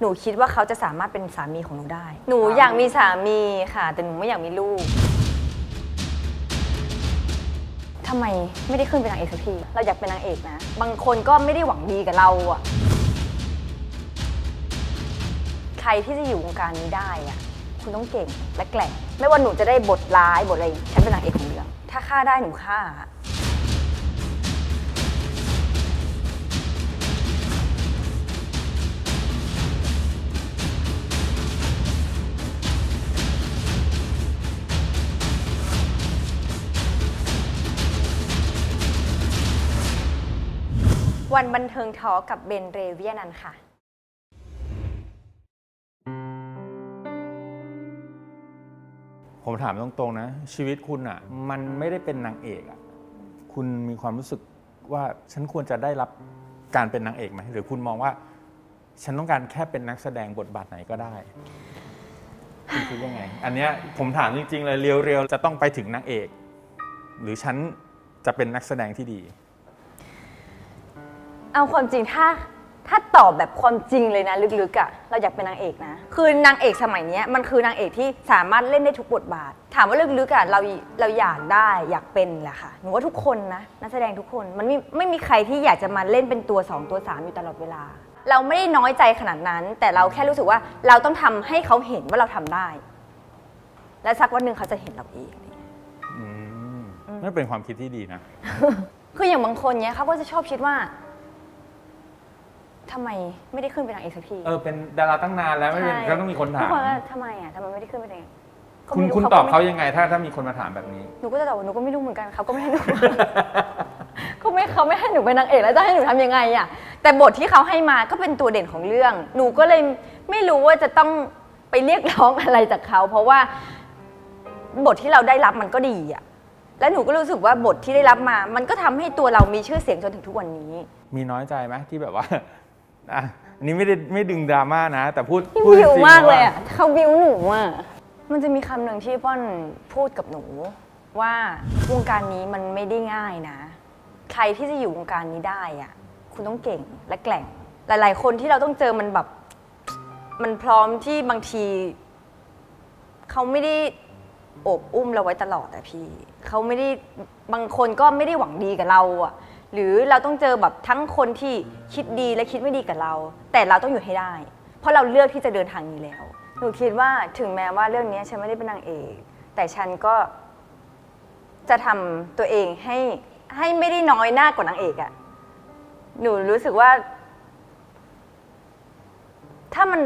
หนูคิดว่าเขาจะสามารถเป็นสามีของหนูได้ หนูอยากมีสามีค่ะ แต่หนูไม่อยากมีลูกทำไมไม่ได้ขึ้นเป็นนางเอกสักทีเราอยากเป็นนางเอกนะ บางคนก็ไม่ได้หวังดีกับเราอะใครที่จะอยู่วงการนี้ได้อะคุณต้องเก่งและแกร่ง ไม่ว่าหนูจะได้บทร้ายบทอะไร ฉันเป็นนางเอกของเรื่อง ถ้าฆ่าได้หนูฆ่า วันบันเทิงทอกับเบนเรเวียนันค่ะ ผมถามตรงๆนะ ชีวิตคุณอะ มันไม่ได้เป็นนางเอกอะ คุณมีความรู้สึกว่าฉันควรจะได้รับการเป็นนางเอกไหมหรือคุณมองว่า ฉันต้องการแค่เป็นนักแสดงบทบาทไหนก็ได้คุณคิดยังไง อันเนี้ยผมถามจริงๆเลยเรียวๆจะต้องไปถึงนางเอก หรือฉันจะเป็นนักแสดงที่ดี เอาความจริงถ้าถ้าตอบแบบความจริงเลยนะลึกๆอะ่ะเราอยากเป็นนางเอกนะ คือนางเอกสมัยเนี้ยมันคือนางเอกที่สามารถเล่นได้ทุกบทบาท ถามว่าลึกๆอะ่ะเราเราอยากได้อยากเป็นแหละค่ะหนูว่าทุกคนนะนักแสดงทุกคนมันไม่ไม่มีใครที่อยากจะมาเล่นเป็นตัวสองตัวสามอยู่ตลอดเวลา เราไม่ได้น้อยใจขนาดนั้น แต่เราแค่รู้สึกว่าเราต้องทำให้เขาเห็นว่าเราทำได้ และสักวันหนึ่งเขาจะเห็นเราเองอืมนั่นเป็นความคิดที่ดีนะ คืออย่างบางคนเนี้ยเขาก็จะชอบคิดว่า ทำไมไม่ได้ขึ้นเป็นนางเอกสักทีเออเป็นดาราตั้งนานแล้วไม่เป็นใช่ก็ต้องมีคนถาทุกมคนก็ทำไมอะทำไมไม่ได้ขึ้นเป็นนางเอกก็คุณไม่รู้คุณก็ตอบเขาไม่ยังไง ถ้าถ้ามีคนมาถามแบบนี้ หนูก็จะตอบว่าหนูก็ไม่รู้เหมือนกันเขาก็ไม่ให้หนู ก็ไม่เขาไม่ให้หนูเป็นนางเอกแล้วจะให้หนูทำยังไงอะแต่บทที่เขาให้มาก็เป็นตัวเด่นของเรื่อง หนูก็เลยไม่รู้ว่าจะต้องไปเรียกร้องอะไรจากเขา เพราะว่าบทที่เราได้รับมันก็ดีอะแล้วหนูก็รู้สึกว่าบทที่ได้รับมา มันก็ทำให้ตัวเรามีชื่อเสียงจนถึงทุกวันนี้ มีน้อยใจไหมที่แบบว่า อะอันนี้ไม่ได้ไม่ดึงดราม่านะ แต่พูดพี่พูดจบิวริงๆมากเลยว่อะเขาบิวหนูอะ มันจะมีคำหนึ่งที่ป้อนพูดกับหนู ว่าวงการนี้มันไม่ได้ง่ายนะ ใครที่จะอยู่วงการนี้ได้อะ คุณต้องเก่งและแกร่ง หลาย ๆ คนที่เราต้องเจอมันแบบ มันพร้อมที่บางที เขาไม่ได้โอบอุ้มเราไว้ตลอดอะพี่ เขาไม่ได้บางคนก็ไม่ได้หวังดีกับเราอะ หรือเราต้องเจอแบบทั้งคนที่คิดดีและคิดไม่ดีกับเรา แต่เราต้องอยู่ให้ได้ เพราะเราเลือกที่จะเดินทางนี้แล้ว หนูคิดว่าถึงแม้ว่าเรื่องนี้ฉันไม่ได้เป็นนางเอก แต่ฉันก็จะทำตัวเองให้ให้ไม่ได้น้อยหน้ากว่านางเอกอะหนูรู้สึกว่า ถ้ามัน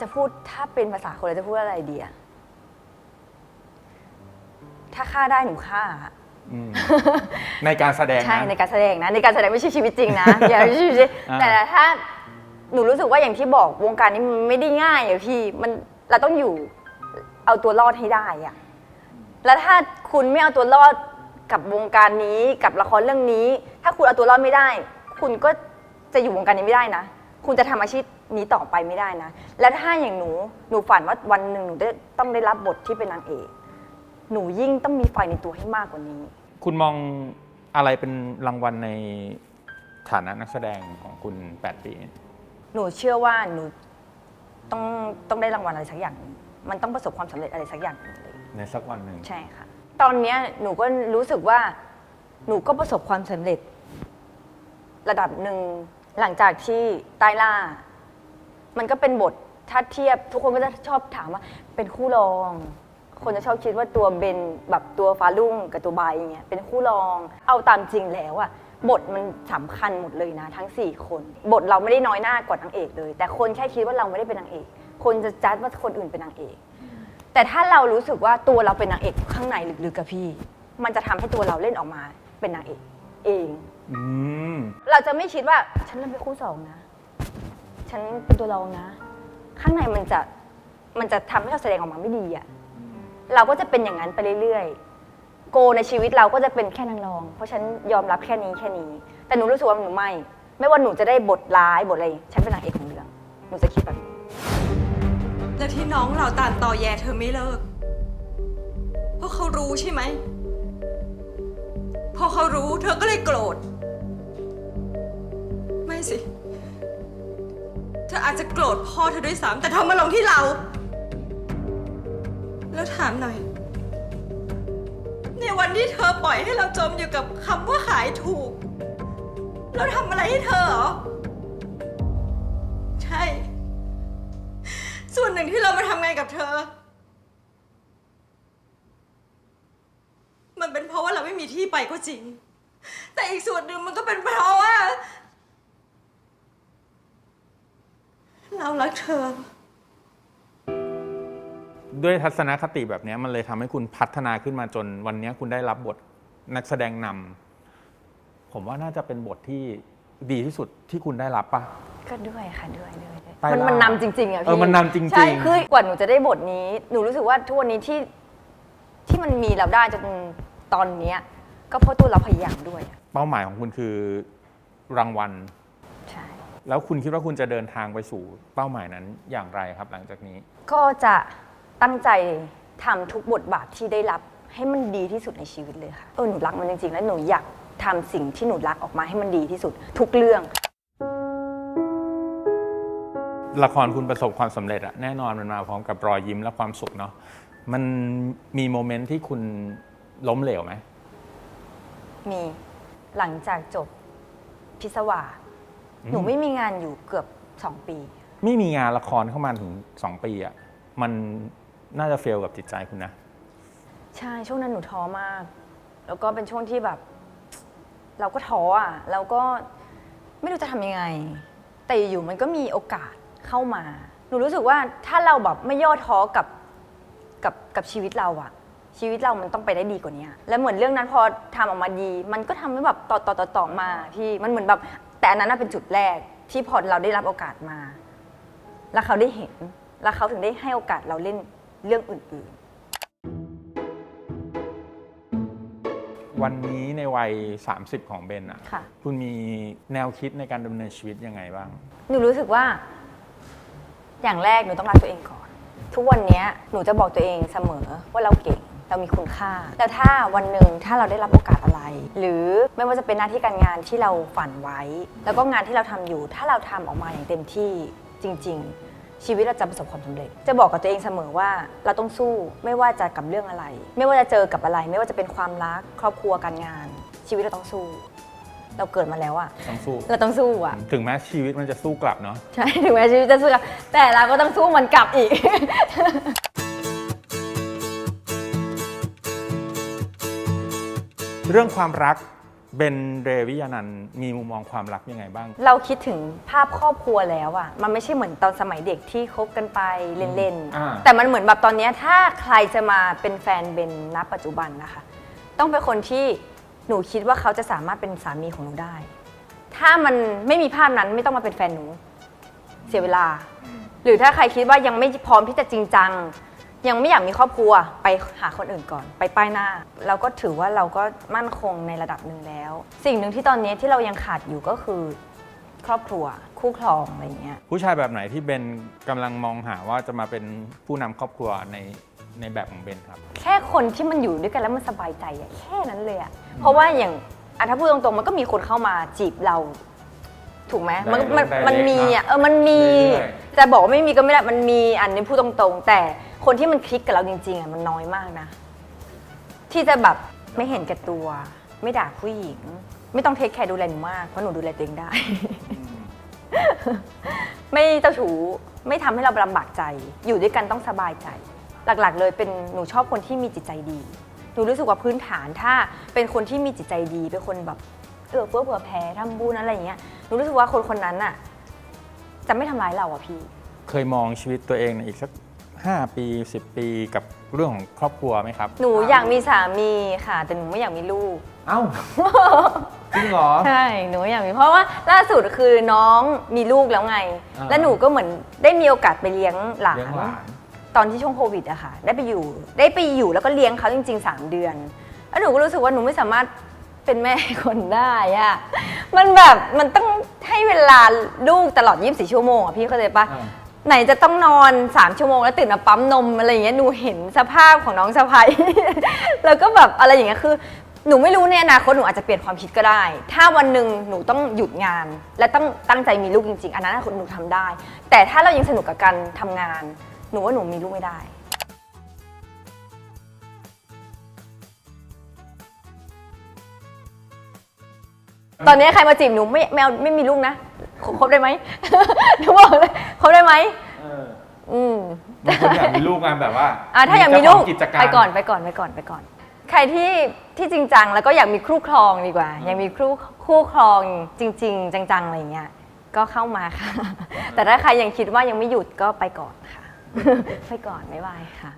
จะพูดถ้าเป็นภาษาคนเราจะพูดอะไรดีอะถ้าฆ่าได้หนูฆ่า อืมในการแสดงนะใช่ในการแสดงนะในการแสดงไม่ใช่ชีวิตจริงนะ อย่าไม่ใช่ชีวิตจริงอ่า แต่ถ้าหนูรู้สึกว่าอย่างที่บอกวงการนี้มันไม่ได้ง่ายอะพี่มันเราต้องอยู่เอาตัวรอดให้ได้อะแล้วถ้าคุณไม่เอาตัวรอดกับวงการนี้กับละครเรื่องนี้ ถ้าคุณเอาตัวรอดไม่ได้ คุณก็จะอยู่วงการนี้ไม่ได้นะ คุณจะทำอาชีพนี้ต่อไปไม่ได้นะ แล้วถ้าอย่างหนูหนูฝันว่าวันหนึ่งหนูได้ต้องได้รับบทที่เป็นนางเอก หนูยิ่งต้องมีไฟในตัวให้มากกว่านี้ คุณมองอะไรเป็นรางวัลในฐานะนักแสดงของคุณ 8 ปีหนูเชื่อว่าหนูต้องต้องได้รางวัลอะไรสักอย่างหนึ่งมันต้องประสบความสำเร็จอะไรสักอย่างหนึ่งเลยในสักวันหนึ่งใช่ค่ะ ตอนเนี้ยหนูก็รู้สึกว่า หนูก็ประสบความสำเร็จ ระดับหนึ่งหลังจากที่ใต้ล่า มันก็เป็นบทถ้าเทียบทุกคนก็จะชอบถามว่าเป็นคู่รอง คนจะชอบคิดว่าตัวเบนแบบตัวฟ้ารุ่งกับตัวใบเงี้ยเป็นคู่รอง เอาตามจริงแล้วอะบทมันสำคัญหมดเลยนะ ทั้ง 4 คน บทเราไม่ได้น้อยหน้ากว่านางเอกเลย แต่คนแค่คิดว่าเราไม่ได้เป็นนางเอก คนจะจัดว่าคนอื่นเป็นนางเอก แต่ถ้าเรารู้สึกว่าตัวเราเป็นนางเอกข้างในลึกๆกับพี่ มันจะทำให้ตัวเราเล่นออกมาเป็นนางเอก เองอืมเราจะไม่คิดว่าฉันเล่นเป็นคู่สองนะ ฉันเป็นตัวรองนะ ข้างในมันจะมันจะทำให้เราแสดงออกมาไม่ดีอะ เราก็จะเป็นอย่างนั้นไปเรื่อยๆ โกในชีวิตเราก็จะเป็นแค่นางรอง เพราะฉันยอมรับแค่นี้แค่นี้ แต่หนูรู้สึกว่าหนูไม่ ไม่ว่าหนูจะได้บทร้ายบทอะไร ฉันเป็นนางเอกของเรื่อง หนูจะคิดแบบนี้ และที่น้องเราตานต่อแย่เธอไม่เลิก เพราะเขารู้ใช่ไหม พอเขารู้เธอก็เลยโกรธ ไม่สิ เธออาจจะโกรธพ่อเธอด้วยซ้ำแต่เธอมาลงที่เรา แล้วถามหน่อย ในวันที่เธอปล่อยให้เราจมอยู่กับคำว่าขายถูก เราทำอะไรให้เธอเหรอ ใช่ ส่วนหนึ่งที่เรามาทำงานกับเธอ มันเป็นเพราะว่าเราไม่มีที่ไปก็จริง แต่อีกส่วนหนึ่งมันก็เป็นเพราะว่า เรารักเธอ ด้วยทัศนคติแบบเนี้ยมันเลยทำให้คุณพัฒนาขึ้นมาจนวันเนี้ยคุณได้รับบทนักแสดงนำผมว่าน่าจะเป็นบทที่ดีที่สุดที่คุณได้รับปะก็ด้วยค่ะด้วยด้วยด้วยใต้มันล่ามันนำจริงๆอะเออพี่มันนำจริงๆใช่คือกว่าหนูจะได้บทนี้ หนูรู้สึกว่าทุกวันนี้ที่ที่มันมีเราได้จนตอนเนี้ยก็เพราะตัวเราพยายามด้วยอะเป้าหมายของคุณคือรางวัลใช่แล้วคุณคิดว่าคุณจะเดินทางไปสู่เป้าหมายนั้นอย่างไรครับ หลังจากนี้ ก็จะ ตั้งใจทำทุกบทบาทที่ได้รับ ให้มันดีที่สุดในชีวิตเลยค่ะเออหนูรักมันจริงๆ แล้วหนูอยากทำสิ่งที่หนูรักออกมาให้มันดีที่สุด ทุกเรื่อง ละครคุณประสบความสำเร็จอะแน่นอนมันมาพร้อมกับรอยยิ้มและความสุขเนาะมันมีโมเมนต์ที่คุณล้มเหลวไหมมีหลังจากจบพิศวาอืมหนูไม่มีงานอยู่เกือบสองปี ไม่มีงานละครเข้ามาถึงสองปีอะมัน น่าจะเฟลกับจิตใจคุณนะ ใช่ช่วงนั้นหนูท้อมาก แล้วก็เป็นช่วงที่แบบ เราก็ท้ออะเราก็ไม่รู้จะทำยังไง แต่อยู่มันก็มีโอกาสเข้ามา หนูรู้สึกว่าถ้าเราแบบไม่ย่อท้อกับกับกับชีวิตเราอะชีวิตเรามันต้องไปได้ดีกว่านี้แล้วเหมือนเรื่องนั้นพอทำออกมาดี มันก็ทำให้แบบต่อต่อต่อต่อมาพี่มันเหมือนแบบแต่อันนั้นนะเป็นจุดแรกที่พอเราได้รับโอกาสมา แล้วเขาได้เห็น แล้วเขาถึงได้ให้โอกาสเราเล่น เรื่องอื่นวันนี้ในวัย 30 ของเบนอะๆค่ะ คุณมีแนวคิดในการดำเนินชีวิตยังไงบ้าง หนูรู้สึกว่า อย่างแรกหนูต้องรักตัวเองก่อน ทุกวันเนี้ยหนูจะบอกตัวเองเสมอว่าเราเก่งเรามีคุณค่า แล้วถ้าวันหนึ่งถ้าเราได้รับโอกาสอะไร หรือไม่ว่าจะเป็นหน้าที่การงานที่เราฝันไว้ แล้วก็งานที่เราทำอยู่ ถ้าเราทำออกมาอย่างเต็มที่จริง ๆ ชีวิตเราจะประสบความสำเร็จ จะบอกกับตัวเองเสมอว่าเราต้องสู้ไม่ว่าจะกับเรื่องอะไร ไม่ว่าจะเจอกับอะไร ไม่ว่าจะเป็นความรักครอบครัวการงาน ชีวิตเราต้องสู้ เราเกิดมาแล้วอะต้องสู้ เราต้องสู้อะถึงแม้ชีวิตมันจะสู้กลับเนาะ ใช่ถึงแม้ชีวิตจะสู้กับแต่เราก็ต้องสู้มันกลับอีก เรื่องความรัก เบนเรวิยานันท์มีมุมมองความรักยังไงบ้าง เราคิดถึงภาพครอบครัวแล้วอะมันไม่ใช่เหมือนตอนสมัยเด็กที่คบกันไปเล่นอ่า ๆ แต่มันเหมือนแบบตอนเนี้ยถ้าใครจะมาเป็นแฟนเบนณปัจจุบันนะคะ ต้องเป็นคนที่หนูคิดว่าเขาจะสามารถเป็นสามีของหนูได้ ถ้ามันไม่มีภาพนั้นไม่ต้องมาเป็นแฟนหนู เสียเวลา หรือถ้าใครคิดว่ายังไม่พร้อมที่จะจริงจัง ยังไม่อยากมีครอบครัวไปหาคนอื่นก่อน ไปป้ายหน้า เราก็ถือว่าเราก็มั่นคงในระดับหนึ่งแล้ว สิ่งหนึ่งที่ตอนนี้ที่เรายังขาดอยู่ก็คือ ครอบครัวคู่ครองอะไรอย่างเงี้ยผู้ชายแบบไหนที่เบนกำลังมองหาว่าจะมาเป็นผู้นำครอบครัวในในแบบของเบนครับ แค่คนที่มันอยู่ด้วยกันแล้วมันสบายใจอะแค่นั้นเลยอะเพราะว่าอย่างอะถ้าพูดตรงๆมันก็มีคนเข้ามาจีบเรา ถูกไหมมันมันได้มันเล็กมีเนอะอะเออมันมีเรื่อย จะบอกว่าไม่มีก็ไม่ได้มันมีอันนี้พูดตรงๆ แต่ คนที่มันคลิกกับเราจริงๆอะมันน้อยมากนะ ที่จะแบบไม่เห็นแก่ตัว ไม่ด่าผู้หญิง ไม่ต้องเทคแคร์ดูแลหนูมากเพราะหนูดูแลตัวเองได้ ไม่เจ้าชู้ไม่ทำให้เราลำบากใจ อยู่ด้วยกันต้องสบายใจ หลักๆ เลยเป็นหนูชอบคนที่มีจิตใจดีหนูรู้สึกว่าพื้นฐานถ้าเป็นคนที่มีจิตใจดีเป็นคนแบบเออเพื่อเผื่อแผ่ทำบุญอะไรอย่างเงี้ยหนูรู้สึกว่าคนคนนั้นน่ะ จะไม่ทำร้ายเราอะพี่ เคยมองชีวิตตัวเองในอีกสัก 5 ปี 10 ปีกับเรื่องของครอบครัวไหมครับ หนูอยากมีสามีค่ะ แต่หนูไม่อยากมีลูก เอ้า จริงเหรอ ใช่ หนูอยากมี เพราะว่าล่าสุดคือน้องมีลูกแล้วไง อ่า แล้วหนูก็เหมือนได้มีโอกาสไปเลี้ยงหลาเลี้ยงนหลาน ตอนที่ช่วงโควิดอะค่ะ ได้ไปอยู่ได้ไปอยู่แล้วก็เลี้ยงเขาจริง ๆ 3 เดือน แล้วหนูก็รู้สึกว่าหนูไม่สามารถเป็นแม่คนได้อะมันแบบมันต้องให้เวลาลูกตลอด 24 ชั่วโมงอะพี่เข้าใจปะอ่า ไหนจะต้องนอน3ชั่วโมงแล้วตื่นมาปั๊มนมอะไรอย่างเงี้ยหนูเห็นสภาพของน้องสะพ้ยแล้วก็แบบอะไรอย่างเงี้ยคือ หนูไม่รู้ในอนาคตหนูอาจจะเปลี่ยนความคิดก็ได้ ถ้าวันหนึ่งหนูต้องหยุดงาน และต้องตั้งใจมีลูกจริงๆ อันนั้นหนูทำได้ แต่ถ้าเรายังสนุกกับการทำงาน หนูว่าหนูมีลูกไม่ได้ ตอนนี้ใครมาจีบหนูไม่ไม่เอาไม่มีลูกนะ คคบได้ไหมหนูบอกเลยคบได้ไหมอืม บางคนอยากมีลูกงานแบบว่าอะถ้าอยากมีลูกเจ้ขงกิจการไปก่อนไปก่อนไปก่อนไปก่อน ใครที่ที่จริงจังแล้วก็อยากมีคู่ครองดีกว่า อยากมีคู่คู่ครองจริง ๆ จังๆอะไรเงี้ยก็เข้ามาค่ะ แต่ถ้าใครยังคิดว่ายังไม่หยุดก็ไปก่อนค่ะ ไปก่อนบ๊ายบายค่ะ